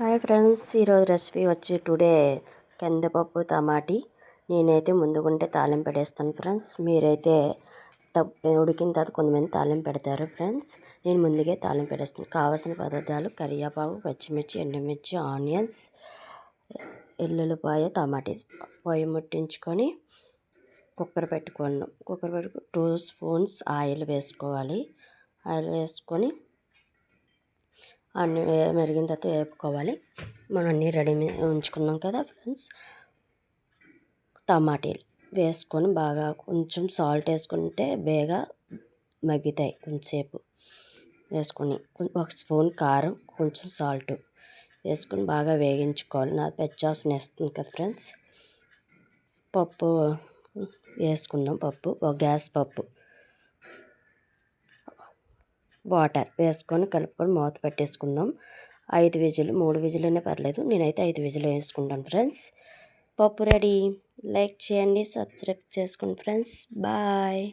Hi friends ఈరోజు recipe వచ్చి today కందిపప్పు టమాటీ. నేనైతే ముందుగుంటే తాలింపు పెడేస్తాను ఫ్రెండ్స్. మీరైతే ఉడికిన తర్వాత కొంతమంది తాలింపు పెడతారు ఫ్రెండ్స్. నేను ముందుగా తాలింపు పెడేస్తాను కావాల్సిన పదార్థాలు కరివేపాకు పచ్చిమిర్చి ఎండుమిర్చి ఆనియన్స్ ఎల్లుల్లిపాయ టమాటీ పొయ్యి ముట్టించుకొని కుక్కర్ పెట్టుకోండి కుక్కర్ పెట్టుకు టూ స్పూన్స్ ఆయిల్ వేసుకోవాలి. ఆయిల్ వేసుకొని అన్నీ మెరిగిన తర్వాత వేపుకోవాలి. మనం అన్నీ రెడీ ఉంచుకున్నాం కదా ఫ్రెండ్స్. టమాటీలు వేసుకొని బాగా కొంచెం సాల్ట్ వేసుకుంటే బేగా మగ్గుతాయి కొంచెంసేపు వేసుకొని ఒక స్పూన్ కారం కొంచెం సాల్ట్ వేసుకొని బాగా వేగించుకోవాలి. నాకు పెచ్చాసన వేస్తుంది కదా ఫ్రెండ్స్. పప్పు వేసుకుందాం పప్పు ఒక గ్యాస్ పప్పు. వాటర్ వేసుకొని కలుపుకొని మూత పెట్టేసుకుందాం. ఐదు విజులు మూడు విజులు అయినా పర్లేదు. నేనైతే ఐదు విజులు వేసుకుంటాను ఫ్రెండ్స్. పప్పు రెడీ. లైక్ చేయండి సబ్స్క్రైబ్ చేసుకోండి ఫ్రెండ్స్. బాయ్.